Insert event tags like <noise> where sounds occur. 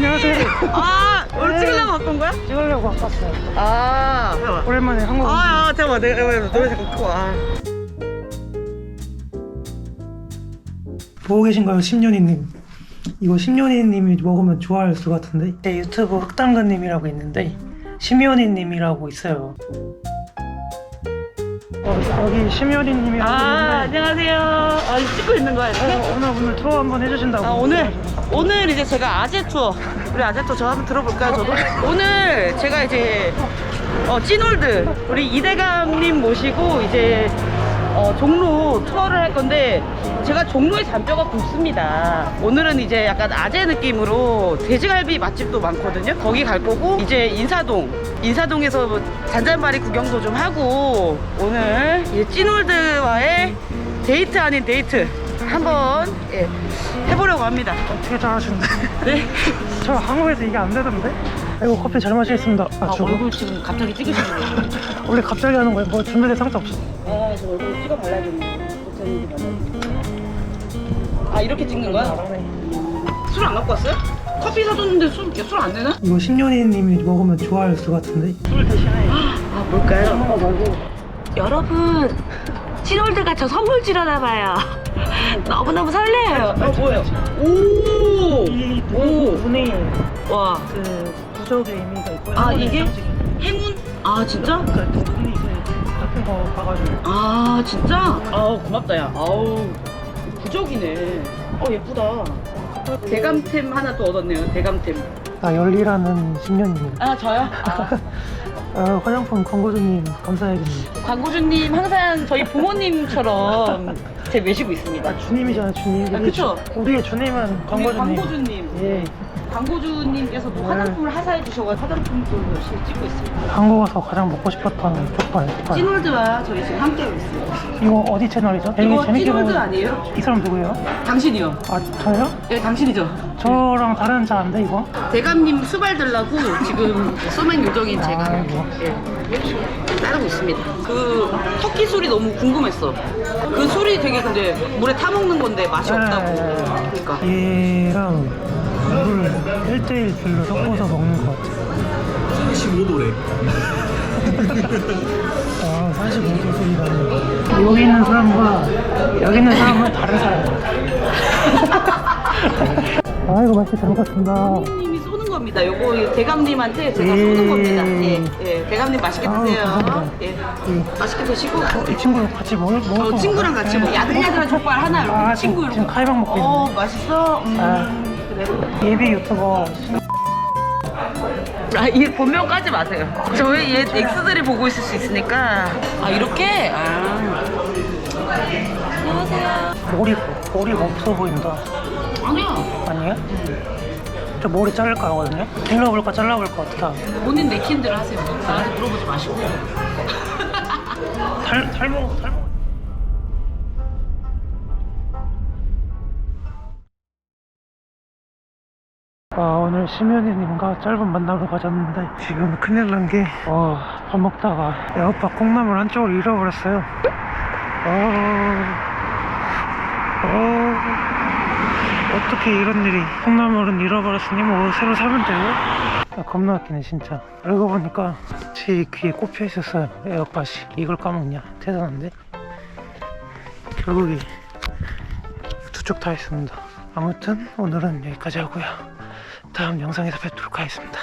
안녕하세요. 아, 오늘 네. 찍으려고 갖고 온 거야? 찍으려고 왔어요. 아, 잠깐만. 오랜만에 한국 아, 아, 아, 잠깐만. 내가, 내가 노래 잠깐 끄고 와. 보고 계신가요, 10년이님? 이거 10년이님이 먹으면 좋아할 것 같은데 제 유튜브 흑당근님이라고 있는데 10년이님이라고 있어요. 어, 여기 10년이님이라고 아, 안녕하세요. 아, 찍고 있는 거야, 이렇게? 어, 오늘 오늘 투어 한번 해주신다고. 아, 오늘, 오늘 이제 제가 아재 투어. 우리 아재 투어 저 한번 들어볼까요, 저도? 오늘 제가 이제, 어, 찐홀드. 우리 이대감님 모시고 이제, 어, 종로 투어를 할 건데, 제가 종로의 잔뼈가 굵습니다. 오늘은 이제 약간 아재 느낌으로 돼지갈비 맛집도 많거든요. 거기 갈 거고, 이제 인사동. 인사동에서 뭐 잔잔바리 구경도 좀 하고, 오늘 찐홀드와의 데이트 아닌 데이트. 한번 예, 해보려고 합니다. 어떻게 잘하시는데? <laughs> 네. 저 한국에서 이게 안 되던데? 아이고 커피 잘 마시겠습니다. 아, 아, 저거 얼굴 지금 갑자기 찍으시는 거예요? <laughs> 원래 갑자기 하는 거예요. 뭐 준비된 상태 없어. 아, 저 얼굴 찍어 발라야겠네. 아, 이렇게 찍는 거야? 술 안 갖고 왔어요? 커피 사줬는데 술, 술안 되나? 이거 10년이님이 먹으면 좋아할 것 같은데. 술 대신에 아, 뭘까요? 여러분 <laughs> 친월드가 저 선물 주려나 봐요 너무너무 설레요 아, 뭐예요? 오! 이 오! 분의 와. 그 부적의 의미가 있고요. 아, 이게? 행운? 아, 진짜? 분이 이제 같은 거 봐가지고 아, 진짜? 아우, 고맙다, 야. 아우, 부적이네. 어, 예쁘다. 대감템 하나 또 얻었네요, 대감템. 나 열리라는 10년입니다. 아, 저요? 아. 아, <laughs> 화장품 광고주님 감사해야겠네요. 광고주님 항상 저희 부모님처럼 제 외시고 있습니다. 아 주님이잖아요 주님. 아, 그쵸? 우리의 주님은 우리 광고주님. 광고주님. 예. 광고주님께서 또 네. 화장품을 하사해 주셔서 화장품도 열심히 찍고 있습니다. 한국 와서 가장 먹고 싶었던 족발. 족발. 찐월드와 저희 지금 함께하고 있어요. 이거 어디 채널이죠? 이거 찐월드 아니에요? 이 사람 누구예요? 당신이요. 아 저요? 네, 당신이죠. 저랑 다른 자인데 이거? 대감님 수발 들라고 지금 소맥 요정인 제가 아이고. 예, 따르고 있습니다. 그 터키 술이 너무 궁금했어. 그 술이 되게 근데 물에 타 먹는 건데 맛이 없다고. 네. 그러니까. 얘랑 물을 1대1 별로 섞어서 먹는 것 같아요. 45도래. <laughs> 아, 45도 소리가 여기 있는 사람과 여기 있는 사람은 다른 사람이에요. <laughs> 아이고 맛있게 잘 먹었습니다. 겁니다. 요거 대감님한테 제가 예. 쏘는 겁니다. 예, 예. 대감님 맛있게 아우, 드세요. 감사합니다. 예. 예. 맛있게 드시고. 이 친구랑 같이 먹을 먹을 어, 친구랑 같이 뭐 야들야들한 족발 하나 이렇게 아, 친구 지금, 이렇게. 지금 칼방 먹고 어 있는데. 맛있어. 음, 아. 그래. 예비 유튜버 아, 이 본명 까지 마세요. 저희 얘 엑스들이 보고 있을 수 있으니까. 아 이렇게. 아. 안녕하세요. 머리 머리가 없어 보인다. 아니야. 아니에요? 저 머리 자를까 하거든요. 길러볼까 잘라볼까 어떻게? 본인 내킨 대로 하세요. 나한테 물어보지 마시고. 닮 닮은 닮은. 아 오늘 심연이님과 짧은 만남을 가졌는데 지금 큰일 난게 어, 밥 먹다가 에어팟 콩나물 한쪽을 잃어버렸어요 어, 어, 어떻게 이런 일이 콩나물은 잃어버렸으니 뭐 새로 사면 돼요? 아, 겁나 웃기네 진짜. 알고 보니까 제 귀에 꼽혀 있었어요 에어팟이. 이걸 까먹냐? 대단한데? 결국에 두 쪽다 있습니다. 아무튼 오늘은 여기까지 하고요. 다음 영상에서 뵙도록 하겠습니다